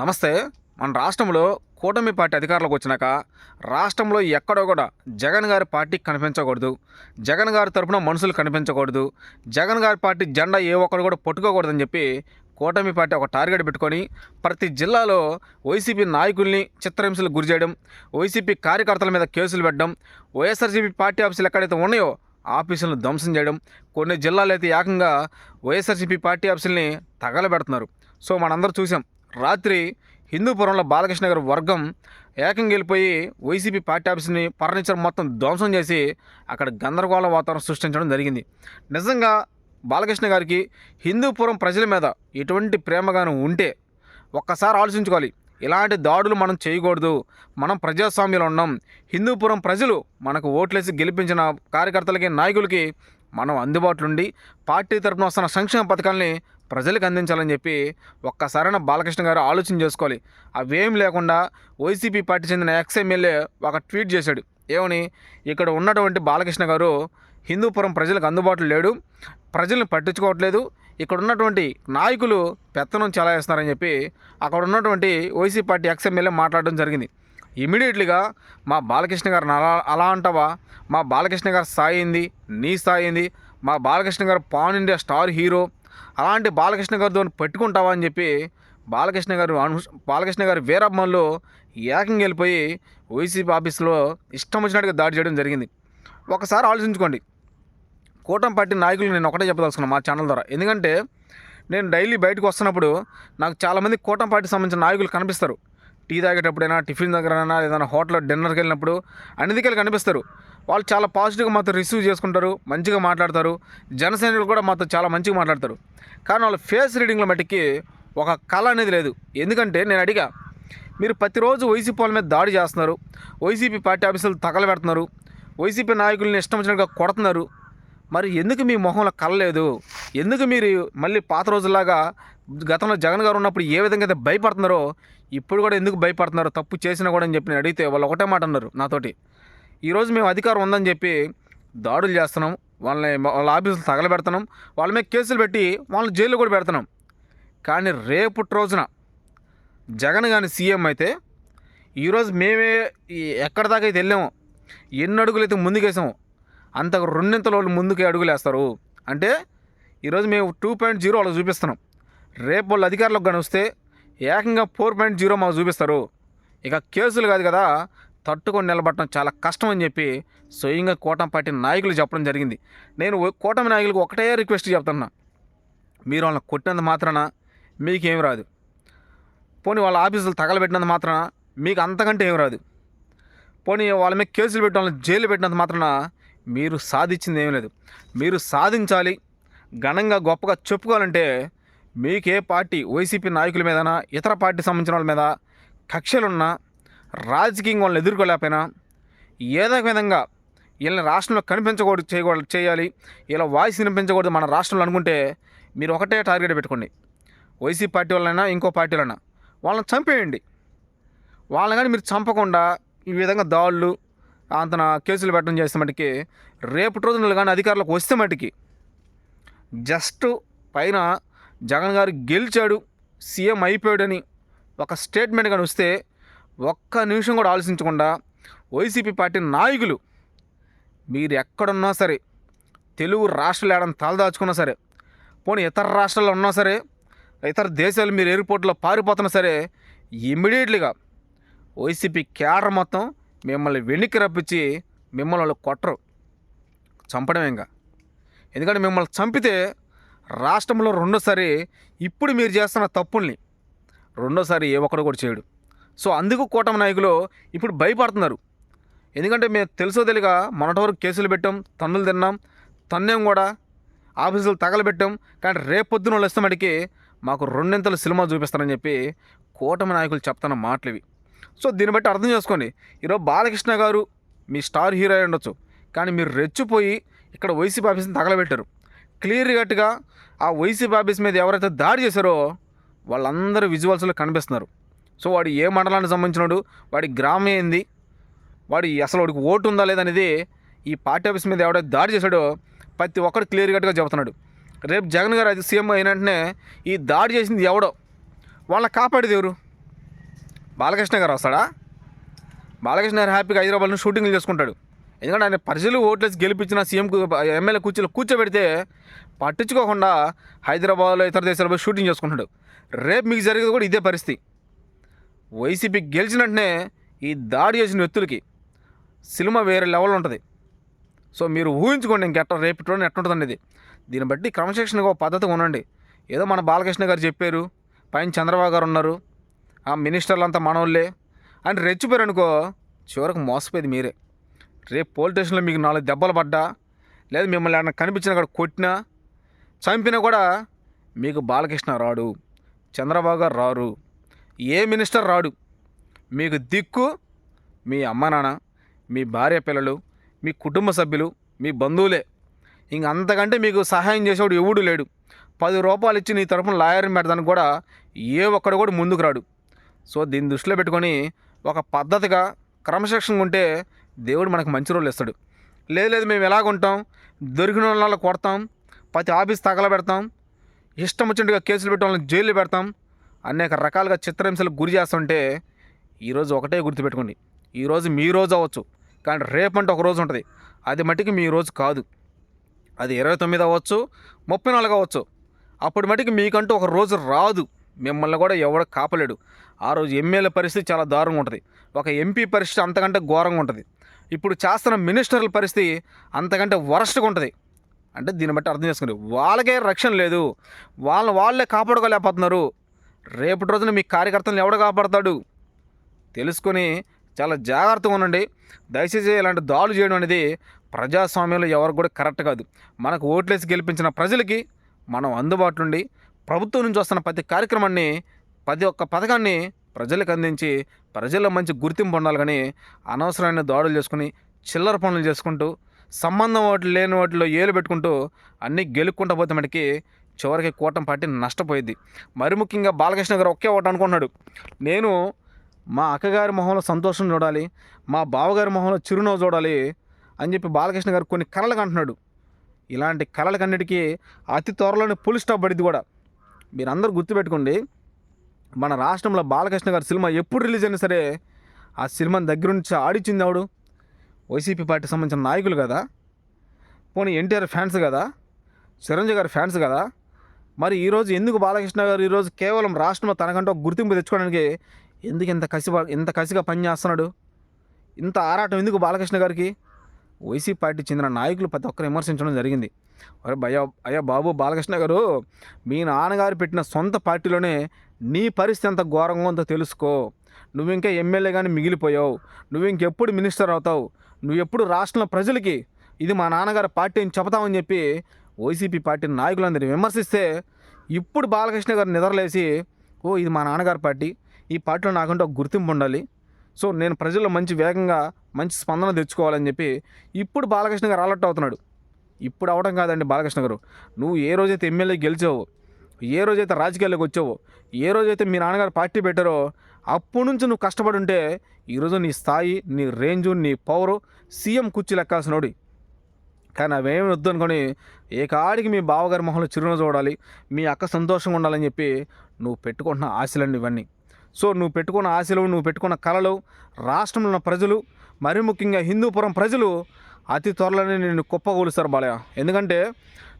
నమస్తే. మన రాష్ట్రంలో కూటమి పార్టీ అధికారంలోకి వచ్చినాక రాష్ట్రంలో ఎక్కడో కూడా జగన్ గారి పార్టీ కనిపించకూడదు. జగన్ గారి తరపున మనుషులు కనిపించకూడదు. జగన్ గారి పార్టీ జెండా ఏ ఒక్కరు కూడా పట్టుకోకూడదని చెప్పి కూటమి పార్టీ ఒక టార్గెట్ పెట్టుకొని ప్రతి జిల్లాలో వైసీపీ నాయకుల్ని చిత్రహింసలు గురి చేయడం వైసీపీ కార్యకర్తల మీద కేసులు పెట్టడం వైఎస్ఆర్సీపీ పార్టీ ఆఫీసులు ఎక్కడైతే ఉన్నాయో ఆఫీసులను ధ్వంసం చేయడం కొన్ని జిల్లాలు అయితే ఏకంగా వైఎస్ఆర్సీపీ పార్టీ ఆఫీసుల్ని తగలబెడుతున్నారు. సో మనందరూ చూసాం రాత్రి హిందూపురంలో బాలకృష్ణ గారి వర్గం ఏకంగా వెళ్ళిపోయి వైసీపీ పార్టీ ఆఫీస్ని ఫర్నిచర్ మొత్తం ధ్వంసం చేసి అక్కడ గందరగోళ వాతావరణం సృష్టించడం జరిగింది. నిజంగా బాలకృష్ణ గారికి హిందూపురం ప్రజల మీద ఎటువంటి ప్రేమగాను ఉంటే ఒక్కసారి ఆలోచించుకోవాలి. ఇలాంటి దాడులు మనం చేయకూడదు. మనం ప్రజాస్వామ్యంలో ఉన్నాం. హిందూపురం ప్రజలు మనకు ఓట్లేసి గెలిపించిన కార్యకర్తలకి నాయకులకి మనం అందుబాటులో ఉండి పార్టీ తరపున వస్తున్న సంక్షేమ పథకాలని ప్రజలకు అందించాలని చెప్పి ఒక్కసారైన బాలకృష్ణ గారు ఆలోచన చేసుకోవాలి. అవేం లేకుండా వైసీపీ పార్టీ చెందిన ఎక్స్ ఎమ్మెల్యే ఒక ట్వీట్ చేశాడు. ఏమని? ఇక్కడ ఉన్నటువంటి బాలకృష్ణ గారు హిందూపురం ప్రజలకు అందుబాటులో లేడు ప్రజల్ని పట్టించుకోవట్లేదు ఇక్కడ ఉన్నటువంటి నాయకులు పెత్తనం చెలాయిస్తున్నారని చెప్పి అక్కడ ఉన్నటువంటి వైసీపీ పార్టీ ఎక్స్ ఎమ్మెల్యే మాట్లాడడం జరిగింది. ఇమీడియట్లీగా మా బాలకృష్ణ గారిని అలా అలా అంటావా? మా బాలకృష్ణ గారి స్థాయి ఏంది? నీ స్థాయి ఏంది? మా బాలకృష్ణ గారు పాన్ ఇండియా స్టార్ హీరో అలాంటి బాలకృష్ణ గారితో పెట్టుకుంటావా అని చెప్పి బాలకృష్ణ గారు అను బాలకృష్ణ గారు వీరమ్మల్లో ఏకంగా వెళ్ళిపోయి వైసీపీ ఆఫీస్లో ఇష్టం వచ్చినట్టుగా దాడి చేయడం జరిగింది. ఒకసారి ఆలోచించుకోండి. కూటమి పార్టీ నాయకులు నేను ఒకటే చెప్పదలుచుకున్నాను మా ఛానల్ ద్వారా. ఎందుకంటే నేను డైలీ బయటకు వస్తున్నప్పుడు నాకు చాలామంది కూటమి పార్టీకి సంబంధించిన నాయకులు కనిపిస్తారు. టీ తాగేటప్పుడైనా టిఫిన్ దగ్గరైనా ఏదైనా హోటల్లో డిన్నర్కి వెళ్ళినప్పుడు అన్నిటికీ కనిపిస్తారు. వాళ్ళు చాలా పాజిటివ్గా మాతో రిసీవ్ చేసుకుంటారు మంచిగా మాట్లాడతారు. జనసైనికులు కూడా మాతో చాలా మంచిగా మాట్లాడతారు. కానీ వాళ్ళ ఫేస్ రీడింగ్ల మట్టికి ఒక కళ అనేది లేదు. ఎందుకంటే నేను అడిగా మీరు ప్రతిరోజు వైసీపీ వాళ్ళ మీద దాడి చేస్తున్నారు వైసీపీ పార్టీ ఆఫీసులు తగలబెడుతున్నారు వైసీపీ నాయకుల్ని ఇష్టం వచ్చినట్టుగా కొడుతున్నారు. మరి ఎందుకు మీ మొహంలో కలలేదు ఎందుకు మీరు మళ్ళీ పాత రోజుల్లాగా గతంలో జగన్ గారు ఉన్నప్పుడు ఏ విధంగా అయితే భయపడుతున్నారో ఇప్పుడు కూడా ఎందుకు భయపడుతున్నారో తప్పు చేసినా కూడా అని చెప్పి నేను అడిగితే వాళ్ళు ఒకటే మాట అన్నారు నాతోటి. ఈరోజు మేము అధికారం ఉందని చెప్పి దాడులు చేస్తున్నాం వాళ్ళని వాళ్ళ ఆఫీసులు తగలబెడుతున్నాం వాళ్ళ మీద కేసులు పెట్టి వాళ్ళని జైల్లో కూడా పెడుతున్నాం. కానీ రేపటి రోజున జగన్ కానీ సీఎం అయితే ఈరోజు మేమే ఎక్కడి దాకా అయితే వెళ్ళామో ఎన్ని అడుగులు అయితే ముందుకేసామో అంత రెండింతల వాళ్ళు ముందుకే అడుగులు వేస్తారు అంటే ఈరోజు మేము టూ పాయింట్ జీరో వాళ్ళకి చూపిస్తున్నాం. రేపు వాళ్ళు అధికారులకు కానీ వస్తే ఏకంగా ఫోర్ పాయింట్ జీరో మాకు చూపిస్తారు. ఇక కేసులు కాదు కదా తట్టుకొని నిలబడటం చాలా కష్టం అని చెప్పి స్వయంగా కూటమి పార్టీ నాయకులు చెప్పడం జరిగింది. నేను కూటమి నాయకులకు ఒకటే రిక్వెస్ట్ చెప్తున్నా. మీరు వాళ్ళని కొట్టినంత మాత్రాన మీకేం రాదు. పోనీ వాళ్ళ ఆఫీసులు తగలబెట్టినంత మాత్రాన మీకు అంతకంటే ఏం రాదు. పోనీ వాళ్ళ మీద కేసులు పెట్టి వాళ్ళని జైలు పెట్టినంత మాత్రాన మీరు సాధించింది ఏమీ లేదు. మీరు సాధించాలి ఘనంగా గొప్పగా చెప్పుకోవాలంటే మీకే పార్టీ వైసీపీ నాయకుల మీదనా ఇతర పార్టీ సంబంధించిన వాళ్ళ మీద కక్షలున్నా రాజకీయంగా వాళ్ళని ఎదుర్కోలేకపోయినా ఏదో ఒక విధంగా వీళ్ళని రాష్ట్రంలో కనిపించకూడదు చేయకూడదు చేయాలి ఇలా వాయిస్ వినిపించకూడదు మన రాష్ట్రంలో అనుకుంటే మీరు ఒకటే టార్గెట్ పెట్టుకోండి. వైసీపీ పార్టీ వాళ్ళైనా ఇంకో పార్టీ వాళ్ళైనా వాళ్ళని చంపేయండి. వాళ్ళని కానీ మీరు చంపకుండా ఈ విధంగా దాడులు అంతన కేసులు పెట్టడం చేస్తే మటుకి రేపటి రోజున కానీ అధికారులకు వస్తే మటుకి జస్ట్ పైన జగన్ గారు గెలిచాడు సీఎం అయిపోయాడని ఒక స్టేట్మెంట్ కానీ వస్తే ఒక్క నిమిషం కూడా ఆలోచించకుండా వైసీపీ పార్టీ నాయకులు మీరు ఎక్కడున్నా సరే తెలుగు రాష్ట్రాలు ఏడని తలదాచుకున్నా సరే పోనీ ఇతర రాష్ట్రాల్లో ఉన్నా సరే ఇతర దేశాలు మీరు ఎయిర్పోర్ట్లో పారిపోతున్నా సరే ఇమ్మీడియట్లీగా వైసీపీ క్యాడర్ మొత్తం మిమ్మల్ని వెనక్కి రప్పించి మిమ్మల్ని వాళ్ళు కొట్టరు. చంపడమే ఇంకా ఎందుకంటే మిమ్మల్ని చంపితే రాష్ట్రంలో రెండోసారి ఇప్పుడు మీరు చేస్తున్న తప్పుల్ని రెండోసారి ఏ ఒక్కడు కూడా చేయడు. సో అందుకు కూటమి నాయకులు ఇప్పుడు భయపడుతున్నారు. ఎందుకంటే మేము తెలుసో తెలియక మొన్నటి వరకు కేసులు పెట్టాం తన్నులు తిన్నాం తన్నేం కూడా ఆఫీసులు తగలబెట్టాం. కానీ రేపొద్దున వాళ్ళు ఇస్తామడికి మాకు రెండింతలు సినిమా చూపిస్తారని చెప్పి కూటమి నాయకులు చెప్తున్న మాటలు ఇవి సో దీన్ని బట్టి అర్థం చేసుకోండి. ఈరోజు బాలకృష్ణ గారు మీ స్టార్ హీరో అయి ఉండొచ్చు. కానీ మీరు రెచ్చిపోయి ఇక్కడ వైసీపీ ఆఫీస్ని తగలబెట్టారు. క్లియర్ కట్గా ఆ వైసీపీ ఆఫీస్ మీద ఎవరైతే దాడి చేశారో వాళ్ళందరూ విజువల్స్లో కనిపిస్తున్నారు. సో వాడు ఏ మండలానికి సంబంధించినాడు వాడి గ్రామం ఏంది వాడి అసలు వాడికి ఓటు ఉందా లేదనేది ఈ పార్టీ ఆఫీస్ మీద ఎవడైతే దాడి చేశాడో ప్రతి ఒక్కరు క్లియర్ కట్గా చెబుతున్నాడు. రేపు జగన్ గారు అది సీఎం అయిన వెంటనే ఈ దాడి చేసింది ఎవడో వాళ్ళ కాపాడేది ఎవరు? బాలకృష్ణ గారు వస్తాడా? బాలకృష్ణ గారు హ్యాపీగా హైదరాబాద్లో షూటింగ్లు చేసుకుంటాడు. ఎందుకంటే ఆయన ప్రజలు ఓట్లేసి గెలిపించిన సీఎం ఎమ్మెల్యే కూర్చోలో కూర్చోబెడితే పట్టించుకోకుండా హైదరాబాద్లో ఇతర దేశాల్లో పోయి షూటింగ్ చేసుకుంటాడు రేపు మీకు జరిగేది కూడా ఇదే పరిస్థితి. వైసీపీ గెలిచిన వెంటనే ఈ దాడి చేసిన వ్యక్తులకి సినిమా వేరే లెవెల్ ఉంటుంది. సో మీరు ఊహించుకోండి ఇంకెట్ట రేపు రోజున ఎట్టుంటుంది అనేది. దీన్ని బట్టి క్రమశిక్షణగా ఒక పద్ధతిగా ఉండండి ఏదో మన బాలకృష్ణ గారు చెప్పారు పైన చంద్రబాబు గారు ఉన్నారు ఆ మినిస్టర్లు అంతా మనోళ్ళే అని రెచ్చిపోయారు అనుకో చివరికి మోసపోయేది మీరే. రేపు పోలీస్ స్టేషన్లో మీకు నాలుగు దెబ్బలు పడ్డా లేదా మిమ్మల్ని ఏమన్నా కనిపించిన అక్కడ కొట్టినా చంపినా కూడా మీకు బాలకృష్ణ రాడు చంద్రబాబు గారు రారు ఏ మినిస్టర్ రాడు? మీకు దిక్కు మీ అమ్మ నాన్న మీ భార్య పిల్లలు మీ కుటుంబ సభ్యులు మీ బంధువులే. ఇంక అంతకంటే మీకు సహాయం చేసేవాడు ఎవడు లేడు. పది రూపాయలు ఇచ్చి నీ తరఫున లాయర్ని పెడతానికి కూడా ఏ ఒక్కడు కూడా ముందుకు రాడు. సో దీన్ని దృష్టిలో పెట్టుకొని ఒక పద్ధతిగా క్రమశిక్షణ ఉంటే దేవుడు మనకు మంచి రోజులు ఇస్తాడు. లేదు లేదు మేము ఎలాగుంటాం దొరికిన వాళ్ళ కొడతాం. ప్రతి ఆఫీస్ తగల పెడతాం ఇష్టం వచ్చినట్టుగా కేసులు పెట్టి వాళ్ళని జైలు పెడతాం. అనేక రకాలుగా చిత్రహింసలకు గురి చేస్తుంటే ఈరోజు ఒకటే గుర్తుపెట్టుకోండి. ఈరోజు మీ రోజు అవ్వచ్చు. కానీ రేపంటే ఒక రోజు ఉంటుంది. అది మటుకు మీ రోజు కాదు. అది ఇరవై తొమ్మిది అవ్వచ్చు ముప్పై నాలుగు అవ్వచ్చు. అప్పటి మటుకు మీకంటూ ఒక రోజు రాదు. మిమ్మల్ని కూడా ఎవడ కాపలేడు. ఆ రోజు ఎమ్మెల్యే పరిస్థితి చాలా దారుణంగా ఉంటుంది. ఒక ఎంపీ పరిస్థితి అంతకంటే ఘోరంగా ఉంటుంది. ఇప్పుడు చేస్తున్న మినిస్టర్ల పరిస్థితి అంతకంటే వరస్ట్గా ఉంటుంది. అంటే దీన్ని బట్టి అర్థం చేసుకోండి వాళ్ళకే రక్షణ లేదు. వాళ్ళని వాళ్ళే కాపాడుకోలేకపోతున్నారు. రేపటి రోజున మీ కార్యకర్తలను ఎవడు కాపాడతాడు? తెలుసుకొని చాలా జాగ్రత్తగా ఉండండి. దయచేసి ఇలాంటి దాడులు చేయడం అనేది ప్రజాస్వామ్యంలో ఎవరికి కూడా కరెక్ట్ కాదు. మనకు ఓట్లేసి గెలిపించిన ప్రజలకి మనం అందుబాటులో ఉండి ప్రభుత్వం నుంచి వస్తున్న ప్రతి కార్యక్రమాన్ని ప్రతి ఒక్క పథకాన్ని ప్రజలకు అందించి ప్రజల్లో మంచి గుర్తింపు ఉండాలి కానీ అనవసరమైన దాడులు చేసుకుని చిల్లర పనులు చేసుకుంటూ సంబంధం వాటి లేని వాటిలో ఏలు పెట్టుకుంటూ అన్నీ గెలుక్కుంటూ పోతే మనకి చివరికి కూటమి పార్టీ నష్టపోయింది మరి ముఖ్యంగా బాలకృష్ణ గారు ఒకే ఒకటి అనుకున్నాడు నేను మా అక్కగారి మొహంలో సంతోషం చూడాలి మా బావగారి మొహంలో చిరునవ్వు చూడాలి అని చెప్పి బాలకృష్ణ గారు కొన్ని కళలు కంటున్నాడు. ఇలాంటి కళలకన్నిటికీ అతి త్వరలోనే పులి స్టాప్ పడింది కూడా. మీరందరూ గుర్తుపెట్టుకోండి మన రాష్ట్రంలో బాలకృష్ణ గారి సినిమా ఎప్పుడు రిలీజ్ అయినా సరే ఆ సినిమాని దగ్గర నుంచి ఆడిచ్చింది ఆవిడు వైసీపీ పార్టీకి సంబంధించిన నాయకులు కదా. పోనీ ఎన్టీఆర్ ఫ్యాన్స్ కదా. చిరంజీవి గారి ఫ్యాన్స్ కదా. మరి ఈరోజు ఎందుకు బాలకృష్ణ గారు ఈరోజు కేవలం రాష్ట్రంలో తనకంటూ ఒక గుర్తింపు తెచ్చుకోవడానికి ఎందుకు ఇంత కసి ఇంత కసిగా పనిచేస్తున్నాడు ఇంత ఆరాటం ఎందుకు బాలకృష్ణ గారికి? వైసీపీ పార్టీ చెందిన నాయకులు ప్రతి ఒక్కరు విమర్శించడం జరిగింది. అరే భయ అయ్యా బాబు బాలకృష్ణ గారు మీ నాన్నగారు పెట్టిన సొంత పార్టీలోనే నీ పరిస్థితి ఎంత ఘోరంగా ఉందో తెలుసుకో. నువ్వు ఇంకా ఎమ్మెల్యే కానీ మిగిలిపోయావు. నువ్వు ఇంకెప్పుడు మినిస్టర్ అవుతావు. నువ్వు ఎప్పుడు రాష్ట్రంలో ప్రజలకి ఇది మా నాన్నగారి పార్టీ అని చెబుతామని చెప్పి వైసీపీ పార్టీ నాయకులందరినీ విమర్శిస్తే ఇప్పుడు బాలకృష్ణ గారు నిద్రలేసి ఓ ఇది మా నాన్నగారి పార్టీ ఈ పార్టీలో నాకంటే ఒక గుర్తింపు ఉండాలి. సో నేను ప్రజల్లో మంచి వేగంగా మంచి స్పందన తెచ్చుకోవాలని చెప్పి ఇప్పుడు బాలకృష్ణ గారు అలర్ట్ అవుతున్నాడు. ఇప్పుడు అవడం కాదండి బాలకృష్ణ గారు. నువ్వు ఏ రోజైతే ఎమ్మెల్యే గెలిచావో ఏ రోజైతే రాజకీయాల్లోకి వచ్చావో ఏ రోజైతే మీ నాన్నగారు పార్టీ పెట్టారో అప్పటి నుంచి నువ్వు కష్టపడి ఉంటే ఈరోజు నీ స్థాయి నీ రేంజు నీ పవరు సీఎం కుర్చీ లెక్కాల్సినోడి కానీ అవేమి వద్దు అనుకొని ఏ కాడికి మీ బావగారి మొహంలో చిరునవ్వు చూడాలి మీ అక్క సంతోషంగా ఉండాలని చెప్పి నువ్వు పెట్టుకుంటున్న ఆశలండి ఇవన్నీ. సో నువ్వు పెట్టుకున్న ఆశలు నువ్వు పెట్టుకున్న కళలు రాష్ట్రంలో ఉన్న ప్రజలు మరి ముఖ్యంగా హిందూపురం ప్రజలు అతి త్వరలోనే నిన్ను కుప్పగూలుస్తారు బాలయ్య. ఎందుకంటే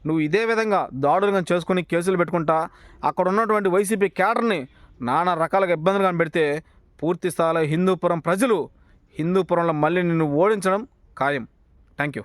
నువ్వు ఇదే విధంగా దాడులుగా చేసుకుని కేసులు పెట్టుకుంటా అక్కడ ఉన్నటువంటి వైసీపీ క్యాడర్ని నానా రకాలుగా ఇబ్బందులు కనిపెడితే పూర్తి స్థాయిలో హిందూపురం ప్రజలు హిందూపురంలో మళ్ళీ నిన్ను ఓడించడం ఖాయం. Thank you